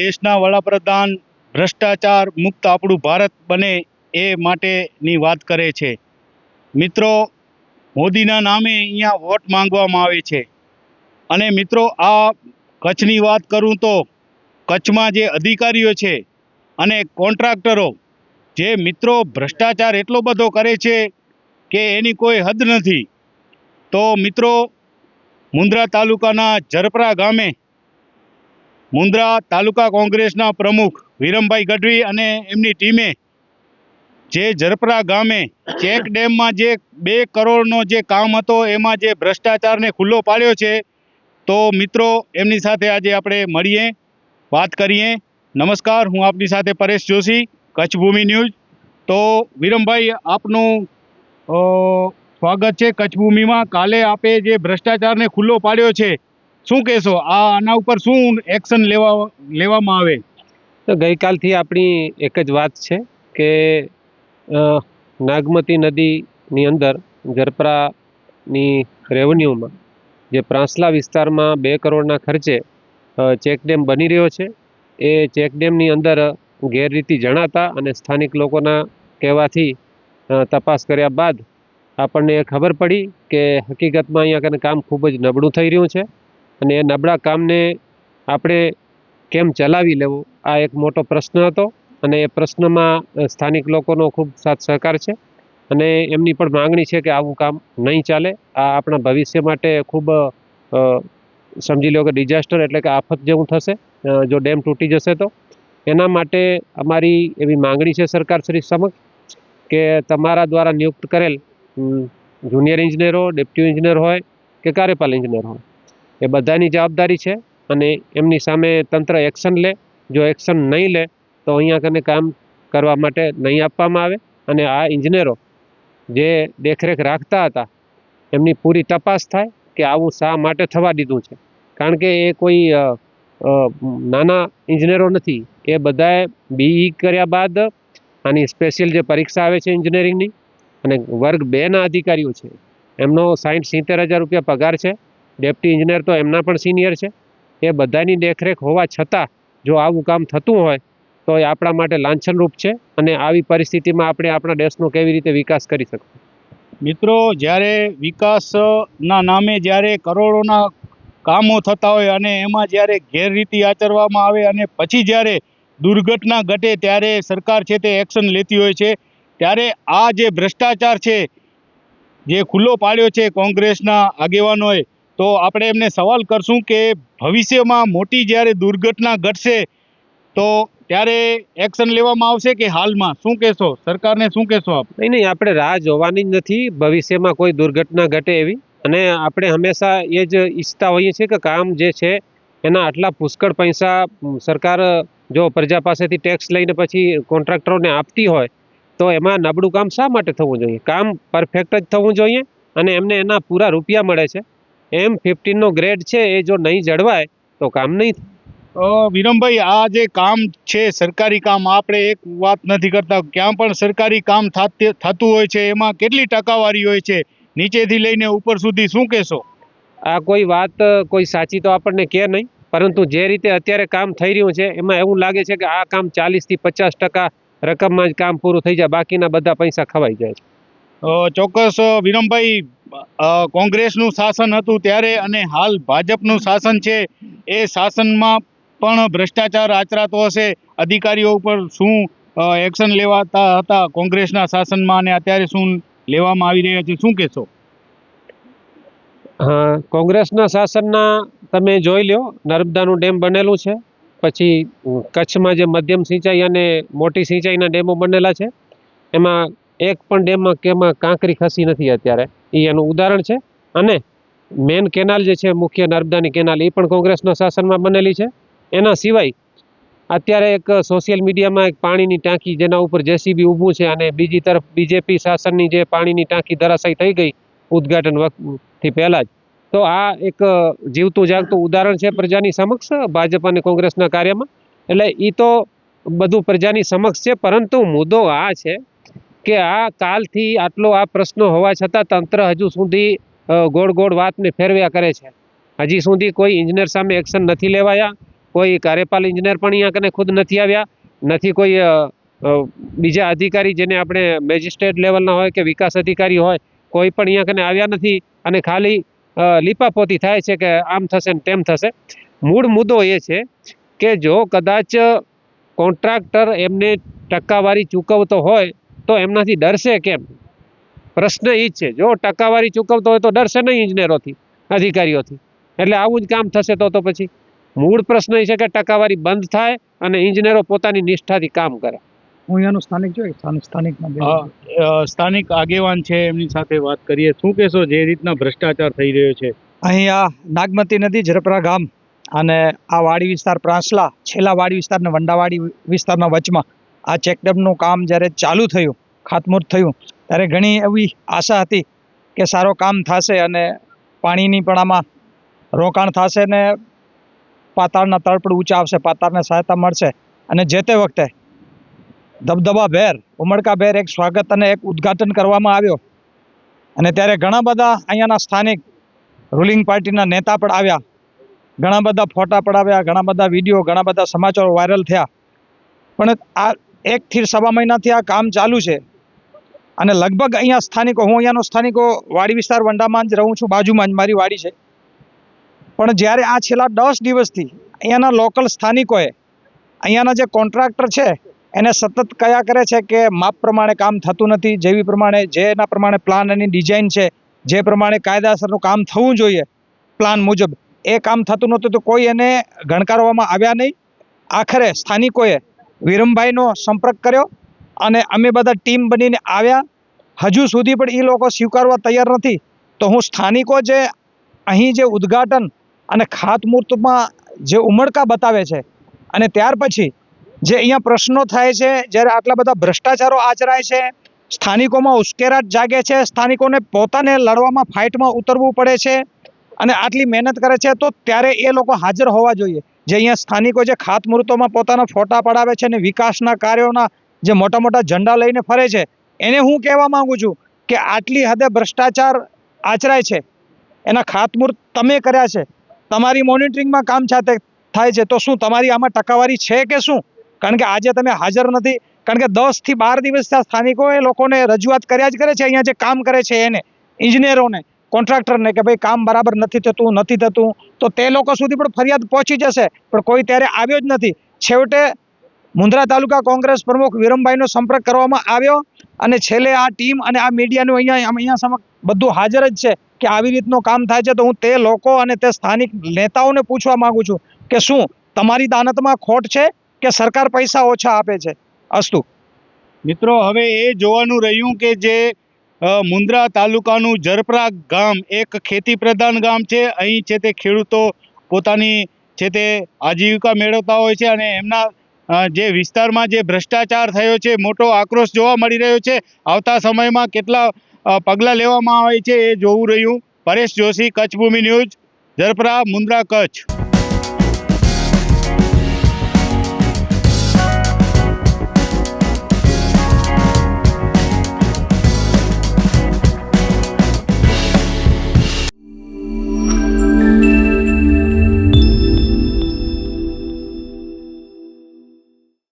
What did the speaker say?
દેશના વડાપ્રધાન ભ્રષ્ટાચાર મુક્ત આપણું ભારત બને એ માટેની વાત કરે છે. મિત્રો, મોદીના નામે અહીંયા વોટ માંગવામાં આવે છે. અને મિત્રો, આ કચ્છની વાત કરું તો કચ્છમાં જે અધિકારીઓ છે અને કોન્ટ્રાક્ટરો, જે મિત્રો ભ્રષ્ટાચાર એટલો બધો કરે છે કે એની કોઈ હદ નથી. તો મિત્રો મુન્દ્રા તાલુકાના જરપરા ગામે મુન્દ્રા તાલુકા કોંગ્રેસના પ્રમુખ વિરમભાઈ ગઢવી અને એમની ટીમે જે જરપરા ગામે ચેક ડેમમાં જે બે કરોડનો જે કામ હતો, એમાં જે ભ્રષ્ટાચારને ખુલ્લો પાડ્યો છે, તો મિત્રો, એમની સાથે આજે આપણે મળીએ, વાત કરીએ. નમસ્કાર, હું આપની સાથે પરેશ જોશી કચ્છ ભૂમિ ન્યૂઝ. તો વિરમભાઈ, આપનું સ્વાગત છે કચ્છ ભૂમિમાં કાલે આપે જે ભ્રષ્ટાચારને ખુલ્લો પાડ્યો છે શું કહેશો? આ આના ઉપર શું એક્શન લેવા લેવામાં આવે? તો ગઈકાલથી આપણી એક જ વાત છે કે નાગમતી નદીની અંદર જરપરાની રેવન્યુમાં જે પ્રાંસલા વિસ્તારમાં બે કરોડના ખર્ચે ચેકડેમ બની રહ્યો છે. એ ચેકડેમની અંદર ગેરરીતિ જણાતા અને સ્થાનિક લોકોના કહેવાથી તપાસ કર્યા બાદ આપણને ખબર પડી કે હકીકતમાં અહીંયા કામ ખૂબ જ નબળું થઈ રહ્યું છે. અને એ નબળા કામને આપણે કેમ ચલાવી લેવું? આ એક મોટો પ્રશ્ન હતો અને એ પ્રશ્નમાં સ્થાનિક લોકોનો ખૂબ સાથ સહકાર છે અને એમની પણ માંગણી છે કે આવું કામ નહીં ચાલે. આ આપણા ભવિષ્ય માટે ખૂબ સમજી લો કે ડિઝાસ્ટર એટલે કે આફત જેવું થશે જો ડેમ તૂટી જશે તો. એના માટે અમારી એવી માંગણી છે સરકાર શ્રી સમક્ષ કે તમારા દ્વારા નિયુક્ત કરેલ જુનિયર ઇજનેરો ડેપ્યુટી ઇજનેર હોય કે કાર્યપાલ ઇજનેર હોય એ બધાની જવાબદારી છે અને એમની સામે તંત્ર એક્શન લે. જો એક્શન નહીં લે, તો અહીંયા કને કામ કરવા માટે નહીં આપવામાં આવે. અને આ ઇજનેરો જે દેખરેખ રાખતા હતા, એમની પૂરી તપાસ થાય કે આવું શા માટે થવા દીધું છે. કારણ કે એ કોઈ નાના ઇજનેરો નથી. એ બધાએ બીઈ કર્યા બાદ આની સ્પેશિયલ જે પરીક્ષા આવે છે એન્જિનિયરિંગની અને વર્ગ બેના અધિકારીઓ છે. એમનો સાઠ સિત્તેર હજાર રૂપિયા પગાર છે. ડેપ્ટી ઇન્જિનિયર તો એમના પણ સિનિયર છે. એ બધાની દેખરેખ હોવા છતાં જો આવું કામ થતું હોય, તો એ આપણા માટે લાંછનરૂપ છે અને આવી પરિસ્થિતિમાં આપણે આપણા દેશનો કેવી રીતે વિકાસ કરી શકીએ? મિત્રો, જ્યારે વિકાસના નામે જ્યારે કરોડોના કામો થતા હોય અને એમાં જ્યારે ગેરરીતિ આચરવામાં આવે અને પછી જ્યારે દુર્ઘટના ઘટે ત્યારે સરકાર છે તે એક્શન લેતી હોય છે, ત્યારે આ જે ભ્રષ્ટાચાર છે, જે ખુલ્લો પાડ્યો છે કોંગ્રેસના આગેવાનોએ તો આપણે એમને સવાલ કરશું કે ભવિષ્યમાં મોટી જ્યારે દુર્ઘટના ઘટશે, તો ત્યારે એક્શન લેવામાં આવશે કે હાલમાં? શું કહેશો? સરકારને શું કહેશો આપ? નહીં નહીં, આપણે રાહ જોવાની જ નથી. ભવિષ્યમાં કોઈ દુર્ઘટના ઘટે એવી. અને આપણે હંમેશા એ જ ઈચ્છતા હોઈએ છીએ કે કામ જે છે, એના આટલા પુષ્કળ પૈસા સરકાર જો પ્રજા પાસેથી ટેક્સ લઈને પછી કોન્ટ્રાક્ટરોને આપતી હોય, તો એમાં નબળું કામ શા માટે થવું જોઈએ? કામ પરફેક્ટ જ થવું જોઈએ અને એમને એના પૂરા રૂપિયા મળે છે. એમ ફિફ્ટીનનો ગ્રેડ છે એ જો નહીં જળવાય તો કામ નહીં વિરમભાઈ આ જે કામ છે સરકારી કામ આપણે એક વાત નથી કરતા. ક્યાં પણ સરકારી કામ થાતે- હોય છે એમાં કેટલી ટકાવારી હોય છે? નીચેથી લઈને ઉપર સુધી શું કહેશો? આ કોઈ વાત કોઈ સાચી તો આપણને કે નહીં પરંતુ જે રીતે અત્યારે કામ થઈ રહ્યું છે એમાં એવું લાગે છે કે આ કામ ચાલીસથી પચાસ ટકા રકમમાં જ કામ પૂરું થઈ જાય બાકીના બધા પૈસા ખવાઈ જાય છે. ચોક્કસ વિરમભાઈ કોંગ્રેસનું શાસન હતું ત્યારે અને હાલ ભાજપનું શાસન છે, એ શાસનમાં પણ ભ્રષ્ટાચાર આચરાતો હશે. અધિકારીઓ ઉપર શું એક્શન લેવાતા હતા કોંગ્રેસના શાસનમાં અને અત્યારે શું લેવામાં આવી રહ્યા છે? શું કહેશો? હા કોંગ્રેસના શાસનના તમે જોઈ લ્યો, નર્મદાનું ડેમ બનેલું છે. પછી કચ્છમાં જે મધ્યમ સિંચાઈ અને મોટી સિંચાઈના ડેમો બનેલા છે. એમાં એક પણ ડેમમાં કેમાં કાંકરી ખસી નથી અત્યારે. એ એનું ઉદાહરણ છે. અને મેન કેનાલ જે છે, મુખ્ય નર્મદાની કેનાલ એ પણ કોંગ્રેસના શાસનમાં બનેલી છે. એના સિવાય અત્યારે એક સોશિયલ મીડિયામાં એક પાણીની ટાંકી જેના ઉપર જેસીબી ઊભું છે અને બીજી તરફ બીજેપી શાસનની જે પાણીની ટાંકી ધરાશાયી થઈ ગઈ ઉદ્ઘાટન વખતથી પહેલાં જ. તો આ એક જીવતું જાગતું ઉદાહરણ છે પ્રજાની સમક્ષ, ભાજપ અને કોંગ્રેસના કાર્યમાં. એટલે એ તો બધું પ્રજાની સમક્ષ છે, પરંતુ મુદ્દો આ છે કે આ કાલથી આટલો આ પ્રશ્નો હોવા છતાં તંત્ર હજુ સુધી ગોળ ગોળ વાતને ફેરવ્યા કરે છે. હજી સુધી કોઈ ઇન્જિનિયર સામે એક્શન નથી લેવાયા, કોઈ કાર્યપાલ ઇજનેર પણ અહીંયા કને ખુદ નથી આવ્યા, નથી કોઈ બીજા અધિકારી જેને આપણે મેજિસ્ટ્રેટ લેવલના હોય કે વિકાસ અધિકારી હોય, કોઈ પણ અહીંયા કને આવ્યા નથી અને ખાલી લીપાપોતી થાય છે કે આમ થશે ને તેમ થશે. મૂળ મુદ્દો એ છે કે જો કદાચ કોન્ટ્રાક્ટર એમને ટકાવારી ચૂકવતો હોય તો એમનાથી ડરશે કેમ? પ્રશ્ન એ જ છે. જો ટકાવારી ચૂકવતો હોય તો ડરશે નહીં ઇજનેરોથી અધિકારીઓથી. એટલે આવું જ કામ થશે તો તો પછી મૂળ પ્રશ્ન એ છે કે ટકાવારી બંધ થાય અને ઇજનેરો પોતાની નિષ્ઠાથી કામ કરે. હું અહીંયાનું સ્થાનિક છું સ્થાનિક સ્થાનિક આગેવાન છે એમની સાથે વાત કરીએ. શું કહેશો જે રીતના ભ્રષ્ટાચાર થઈ રહ્યો છે? અહીંયા નાગમતી નદી ઝરપરા ગામ અને આ વાડી વિસ્તાર પ્રાંસલા છેલ્લા વાડી વિસ્તાર ને વંડાવાડી વિસ્તારના વચમાં આ ચેકડેમનું કામ જ્યારે ચાલુ થયું, ખાતમુહૂર્ત થયું, ત્યારે ઘણી એવી આશા હતી કે સારો કામ થશે અને પાણીની પણ આમાં રોકાણ થશે ને પાતાળના તળ પણ ઊંચા આવશે, પાતાળને સહાયતા મળશે. અને જે તે વખતે ધબધબા ભેર, ઉમળકા ભેર એક સ્વાગત અને એક ઉદ્ઘાટન કરવામાં આવ્યો. અને ત્યારે ઘણા બધા અહીંયાના સ્થાનિક રૂલિંગ પાર્ટીના નેતા પણ આવ્યા. ઘણા બધા ફોટા પડાવ્યા, ઘણા બધા વીડિયો, ઘણા બધા સમાચારો વાયરલ થયા. પણ આ એકથી સવા મહિનાથી આ કામ ચાલુ છે. અને લગભગ અહીંયા સ્થાનિકો, હું અહીંયાનો સ્થાનિકો વાડી વિસ્તાર વંડામાં જ રહું છું, બાજુમાં જ મારી વાડી છે. પણ જ્યારે આ છેલ્લા દસ દિવસથી અહીંયાના લોકલ સ્થાનિકોએ અહીંયાના જે કોન્ટ્રાક્ટર છે, એને સતત કયા કરે છે કે માપ પ્રમાણે કામ થતું નથી, જેવી પ્રમાણે, જેના પ્રમાણે પ્લાન એની ડિઝાઇન છે, જે પ્રમાણે કાયદાસરનું કામ થવું જોઈએ પ્લાન મુજબ. એ કામ થતું નહોતું તો કોઈ એને ગણકારવામાં આવ્યા નહીં. આખરે સ્થાનિકોએ વિરમભાઈનો સંપર્ક કર્યો અને અમે બધા ટીમ બનીને આવ્યા. હજુ સુધી પણ એ લોકો સ્વીકારવા તૈયાર નથી. તો હું સ્થાનિકો જે અહીં જે ઉદ્ઘાટન અને ખાતમુહૂર્તમાં જે ઉમળકા બતાવે છે અને ત્યાર પછી જે અહીંયા પ્રશ્નો થાય છે, જ્યારે આટલા બધા ભ્રષ્ટાચારો આચરાય છે, સ્થાનિકોમાં ઉશ્કેરાટ જાગે છે, સ્થાનિકોને પોતાને લડવામાં, ફાઇટમાં ઉતરવું પડે છે અને આટલી મહેનત કરે છે, તો ત્યારે એ લોકો હાજર હોવા જોઈએ. જે અહીંયા સ્થાનિકો જે ખાતમુહૂર્તોમાં પોતાના ફોટા પડાવે છે અને વિકાસના કાર્યોના જે મોટા મોટા ઝંડા લઈને ફરે છે, એને હું કહેવા માગું છું કે આટલી હદે ભ્રષ્ટાચાર આચરાય છે, એના ખાતમુહૂર્ત તમે કર્યા છે, તમારી મોનિટરિંગમાં કામ સાથે થાય છે, તો શું તમારી આમાં ટકાવારી છે કે શું? કારણ કે આજે તમે હાજર નથી, કારણ કે દસથી બાર દિવસ ત્યાં સ્થાનિકોએ લોકોને રજૂઆત કર્યા જ કરે છે, અહીંયા જે કામ કરે છે એને, ઇજનેરોને. કોન્ટ્રાક્ટરને કે ભાઈ કામ બરાબર નથી થતું નથી થતું, તો તે લોકો સુધી પણ ફરિયાદ પહોંચી જશે. પણ કોઈ ત્યારે આવ્યો જ નથી. છેવટે મુંદ્રા તાલુકા કોંગ્રેસ પ્રમુખ વિરમભાઈનો સંપર્ક કરવામાં આવ્યો અને છેલ્લે આ ટીમ અને આ મીડિયાનું અહીંયા અહીંયા સમક્ષ બધું હાજર જ છે કે આવી રીતનું કામ થાય છે તો હું તે લોકો અને તે સ્થાનિક નેતાઓને પૂછવા માંગુ છું કે શું તમારી દાનતમાં ખોટ છે કે સરકાર પૈસા ઓછા આપે છે? અસ્તુ. મિત્રો, હવે એ જોવાનું રહ્યું કે જે મુન્દ્રા તાલુકાનું જરપરા ગામ એક ખેતી પ્રધાન ગામ છે. અહીં છે તે ખેડૂતો પોતાની છે તે આજીવિકા મેળવતા હોય છે અને એમના જે વિસ્તારમાં જે ભ્રષ્ટાચાર થયો છે, મોટો આક્રોશ જોવા મળી રહ્યો છે. આવતા સમયમાં કેટલા પગલાં લેવામાં આવે છે એ જોવું રહ્યું. પરેશ જોશી કચ્છ ભૂમિ ન્યૂઝ, જરપરા મુન્દ્રા કચ્છ.